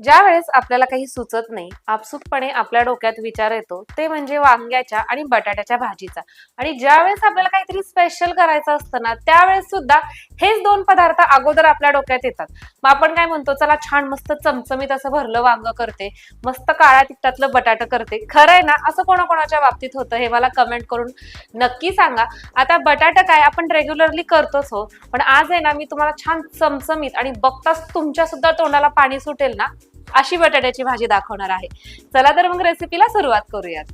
ज्या वेळेस आपल्याला काही सुचत नाही आपसुकपणे आपल्या डोक्यात विचार येतो ते म्हणजे वांग्याच्या आणि बटाट्याच्या भाजीचा. आणि ज्या वेळेस आपल्याला काहीतरी स्पेशल करायचं असतं ना त्यावेळेस सुद्धा हेच दोन पदार्थ अगोदर आपल्या डोक्यात येतात. मग आपण काय म्हणतो चला छान मस्त चमचमीत असं भरलं वांग करते मस्त काळ्या तिखटातलं बटाटं करते. खरं आहे ना? असं कोणाकोणाच्या बाबतीत होतं हे मला कमेंट करून नक्की सांगा. आता बटाटा काय? आपण रेग्युलरली करतोच हो. पण आज आहे ना मी तुम्हाला छान चमचमीत आणि बघताच तुमच्या सुद्धा तोंडाला पाणी सुटेल ना? अशी बटाट्याची भाजी दाखवणार आहे. चला तर मग रेसिपीला सुरुवात करूयात.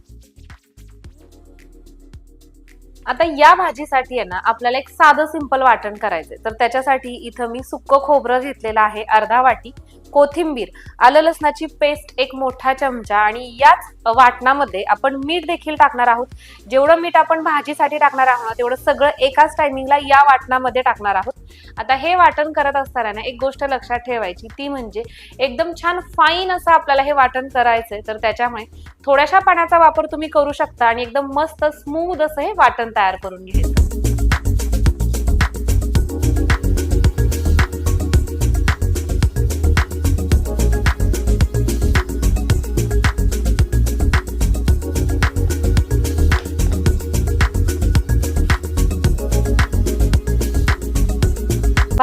आता या भाजीसाठी आहे ना आपल्याला एक साधं सिंपल वाटण करायचंय. तर त्याच्यासाठी इथं मी सुक्क खोबरं घेतलेलं आहे अर्धा वाटी. कोथिंबीर आलं लसणाची पेस्ट एक मोठा चमचा आणि याच वाटणामध्ये आपण मीठ देखील टाकणार आहोत. जेवढं मीठ आपण भाजीसाठी टाकणार आहोत तेवढं सगळं एकाच टायमिंगला या वाटणामध्ये टाकणार आहोत. आता हे वाटण करत असताना ना एक गोष्ट लक्षात ठेवायची ती म्हणजे एकदम छान फाईन असं आपल्याला हे वाटण करायचंय तर त्याच्यामुळे थोड्याशा पाण्याचा वापर तुम्ही करू शकता आणि एकदम मस्त स्मूथ असं हे वाटण तयार करून घ्यायचं.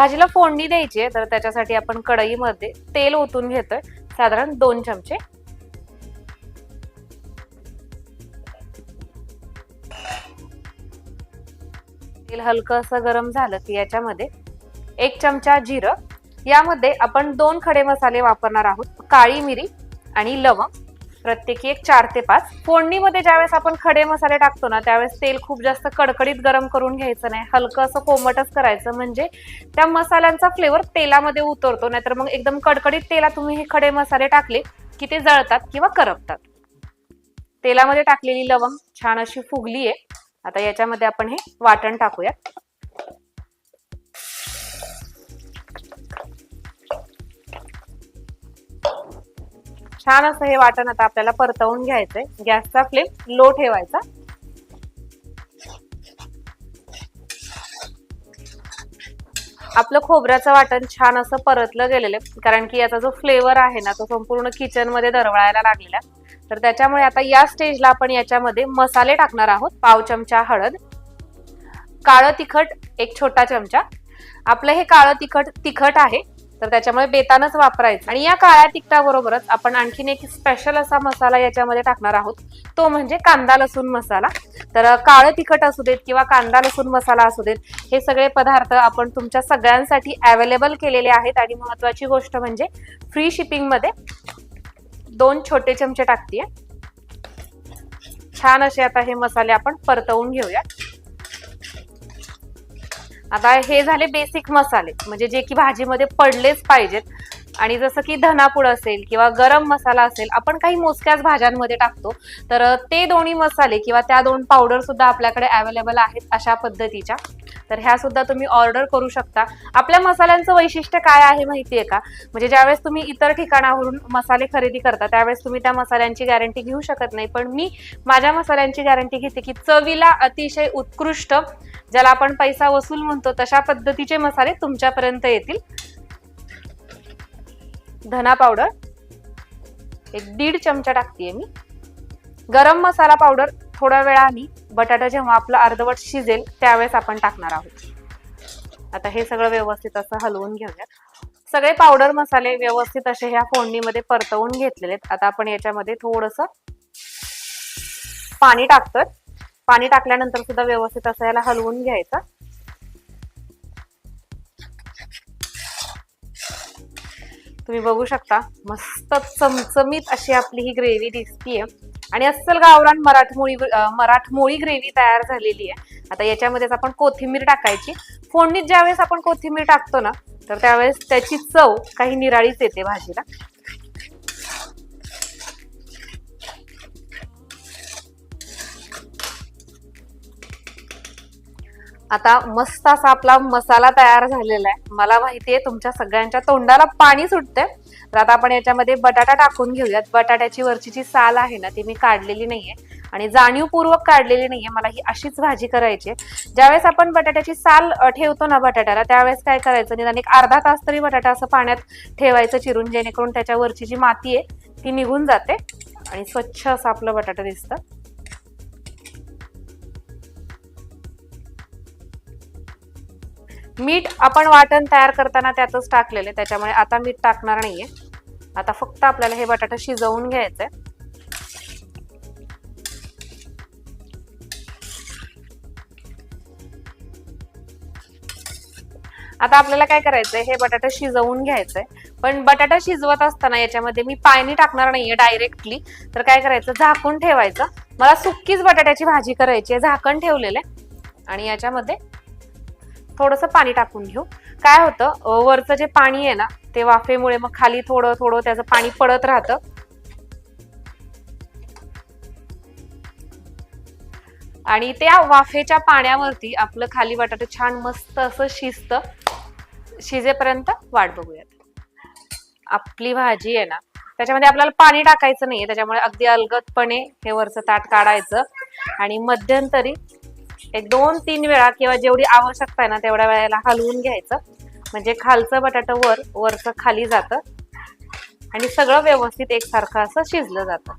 भाजीला फोडणी द्यायची आहे तर त्याच्यासाठी आपण कढईमध्ये तेल ओतून घेतोय. साधारण दोन चमचे. तेल हलकं असं गरम झालं की याच्यामध्ये एक चमचा जिरं. यामध्ये आपण दोन खडे मसाले वापरणार आहोत. काळी मिरी आणि लवंग. प्रत्येकी एक चार ते पाच. फोडणीमध्ये ज्यावेळेस आपण खडे मसाले टाकतो ना त्यावेळेस तेल खूप जास्त कडकडीत गरम करून घ्यायचं नाही. हलकं असं कोमटच करायचं. म्हणजे त्या मसाल्यांचा फ्लेवर तेलामध्ये उतरतो नाहीतर मग एकदम कडकडीत तेला तुम्ही हे खडे मसाले टाकले की ते जळतात किंवा करपतात. तेलामध्ये टाकलेली लवंग छान अशी फुगली आहे आता याच्यामध्ये आपण हे वाटण टाकूयात. छान असं हे वाटण आता आपल्याला परतवून घ्यायचंय. गॅसचा फ्लेम लो ठेवायचा. आपलं खोबऱ्याचं वाटण छान असं परतलं गेलेलं आहे. कारण की याचा जो फ्लेवर आहे ना तो संपूर्ण किचनमध्ये दरवळायला लागलेला आहे. तर त्याच्यामुळे आता या स्टेजला आपण याच्यामध्ये मसाले टाकणार आहोत. पाव चमचा हळद काळं तिखट एक छोटा चमचा. आपलं हे काळं तिखट तिखट आहे. तर त्याच्यामुळे बेतानच वापरायचं. आणि या काळ्या तिखटाबरोबरच आपण आणखीन एक स्पेशल असा मसाला याच्यामध्ये टाकणार आहोत. तो म्हणजे कांदा लसूण मसाला. तर काळं तिखट असू देत किंवा कांदा लसूण मसाला असू देत हे सगळे पदार्थ आपण तुमच्या सगळ्यांसाठी अवेलेबल केलेले आहेत. आणि महत्वाची गोष्ट म्हणजे फ्री शिपिंगमध्ये दोन छोटे चमचे टाकतीये. छान असे आता हे मसाले आपण परतवून घेऊया आता हे झाले बेसिक मसाले. म्हणजे जे की भाजीमध्ये पडलेच पाहिजेत. आणि जसं की धनापूड असेल किंवा गरम मसाला असेल आपण काही मोजक्याच भाज्यांमध्ये टाकतो. तर ते दोन्ही मसाले किंवा त्या दोन पावडर सुद्धा आपल्याकडे अवेलेबल आहेत अशा पद्धतीच्या. तर ह्या सुद्धा तुम्ही ऑर्डर करू शकता. आपल्या मसाल्यांचं वैशिष्ट्य काय आहे माहिती आहे का? म्हणजे ज्यावेळेस तुम्ही इतर ठिकाणावरून मसाले खरेदी करता त्यावेळेस तुम्ही त्या मसाल्यांची गॅरंटी घेऊ शकत नाही. पण मी माझ्या मसाल्यांची गॅरंटी घेते की चवीला अतिशय उत्कृष्ट ज्याला आपण पैसा वसूल म्हणतो तशा पद्धतीचे मसाले तुमच्यापर्यंत येतील. धना पावडर एक दीड चमचा टाकतेय मी. गरम मसाला पावडर थोड्या वेळाने बटाटा जेव्हा आपला अर्धवट शिजेल त्यावेळेस आपण टाकणार आहोत. आता हे सगळं व्यवस्थित असं हलवून घेऊया सगळे पावडर मसाले व्यवस्थित असे ह्या फोडणीमध्ये परतवून घेतलेले आहेत. आता आपण याच्यामध्ये थोडस पाणी टाकतोय. पाणी टाकल्यानंतर सुद्धा व्यवस्थित असं याला हलवून घ्यायचं. तुम्ही बघू शकता मस्त चमचमीत अशी आपली ही ग्रेव्ही दिसतीये. आणि अस्सल गावरान मराठमोळी मराठमोळी ग्रेव्ही तयार झालेली आहे. आता याच्यामध्येच आपण कोथिंबीर टाकायची. फोडणीत ज्यावेळेस आपण कोथिंबीर टाकतो ना तर त्यावेळेस त्याची चव काही निराळीच येते भाजीला. आता मस्त असा आपला मसाला तयार झालेला आहे. मला माहितीये तुमच्या सगळ्यांच्या तोंडाला पाणी सुटतंय. तर आता आपण याच्यामध्ये बटाटा टाकून घेऊयात. बटाट्याची वरची जी साल आहे ना ती मी काढलेली नाहीये. आणि जाणीवपूर्वक काढलेली नाहीये. मला ही अशीच भाजी करायची आहे. ज्यावेळेस आपण बटाट्याची साल ठेवतो ना बटाट्याला त्यावेळेस काय करायचं? निदान एक अर्धा तास तरी बटाटा असं पाण्यात ठेवायचं चिरून जेणेकरून त्याच्यावरची जी माती आहे ती निघून जाते. आणि स्वच्छ असं आपलं बटाटा दिसतं. मीठ आपण वाटण तयार करताना त्यातच टाकलेले त्याच्यामुळे आता मीठ टाकणार नाहीये. आता फक्त आपल्याला हे बटाटा शिजवून घ्यायचंय. आता आपल्याला काय करायचंय? हे बटाटा शिजवून घ्यायचंय. पण बटाटा शिजवत असताना याच्यामध्ये मी पाणी टाकणार नाहीये डायरेक्टली तर काय करायचं? झाकून ठेवायचं. मला सुक्कीच बटाट्याची भाजी करायची आहे. झाकण ठेवलेलं आहे. आणि याच्यामध्ये थोडंसं पाणी टाकून घेऊ. काय होतं वरचं जे पाणी आहे ना ते वाफेमुळे मग खाली थोडं थोडं त्याचं पाणी पडत राहतं. आणि त्या वाफेच्या पाण्यावरती आपलं खाली बटाटे छान मस्त असं शिजतं. शिजेपर्यंत वाट बघूयात. आपली भाजी आहे ना त्याच्यामध्ये आपल्याला पाणी टाकायचं नाहीये त्याच्यामुळे अगदी अलगदपणे हे वरचं ताट काढायचं. आणि मध्यंतरी एक दोन तीन वेळा किंवा जेवढी आवश्यकता आहे ना तेवढ्या वेळेला हलवून घ्यायचं. म्हणजे खालचं बटाटं वर वरचं खाली जातं. आणि सगळं व्यवस्थित एकसारखं असं शिजलं जातं.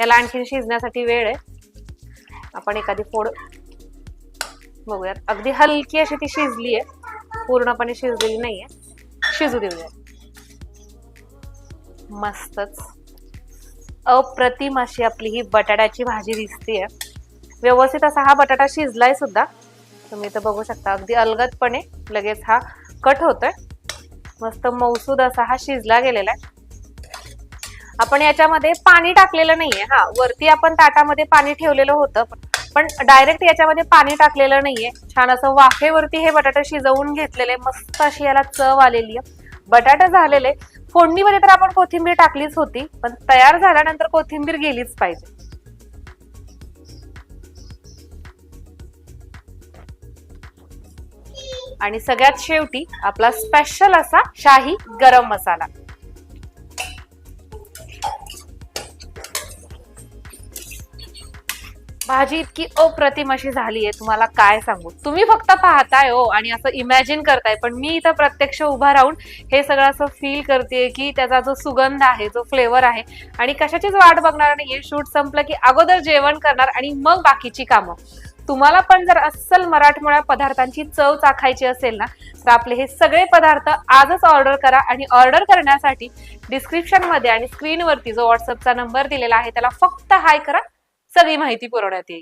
याला आणखीन शिजण्यासाठी वेळ आहे. आपण एखादी फोड बघूयात. अगदी हलकी अशी ती शिजली आहे. पूर्णपणे शिजलेली नाहीये. शिजू देऊया मस्तच. अप्रतिम अशी आपली ही बटाट्याची भाजी दिसते व्यवस्थित असा हा बटाटा शिजलाय सुद्धा. तुम्ही इथं बघू शकता अगदी अलगदपणे लगेच हा कट होतोय. मस्त मौसूद असा हा शिजला गेलेला आहे. आपण याच्यामध्ये पाणी टाकलेलं नाहीये. हा वरती आपण ताटामध्ये पाणी ठेवलेलं होतं पण डायरेक्ट याच्यामध्ये पाणी टाकलेलं नाहीये. छान असं वाफेवरती हे बटाटे शिजवून घेतलेले मस्त अशी याला चव आलेली आहे. बटाटा झालेले फोडणीमध्ये तर आपण कोथिंबीर टाकलीच होती पण तयार झाल्यानंतर कोथिंबीर गेलीच पाहिजे. आणि सगळ्यात शेवटी आपला स्पेशल असा शाही गरम मसाला. भाजी इतकी अप्रतिम अशी झाली आहे तुम्हाला काय सांगू? तुम्ही फक्त पाहताय हो आणि असं इमॅजिन करताय पण मी इथं प्रत्यक्ष उभा राहून हे सगळं असं फील करते की त्याचा जो सुगंध आहे जो फ्लेवर आहे आणि कशाचीच वाट बघणार नाहीये. शूट संपलं की अगोदर जेवण करणार आणि मग बाकीची कामं. तुम्हाला पण जर अस्सल मराठमोळ्या पदार्थांची चव चाखायची असेल ना तर आपले हे सगळे पदार्थ आजच ऑर्डर करा आणि ऑर्डर करण्यासाठी डिस्क्रिप्शनमध्ये आणि स्क्रीनवरती जो व्हॉट्सअपचा नंबर दिलेला आहे त्याला फक्त हाय करा. सगळी माहिती पुरवण्यात येईल.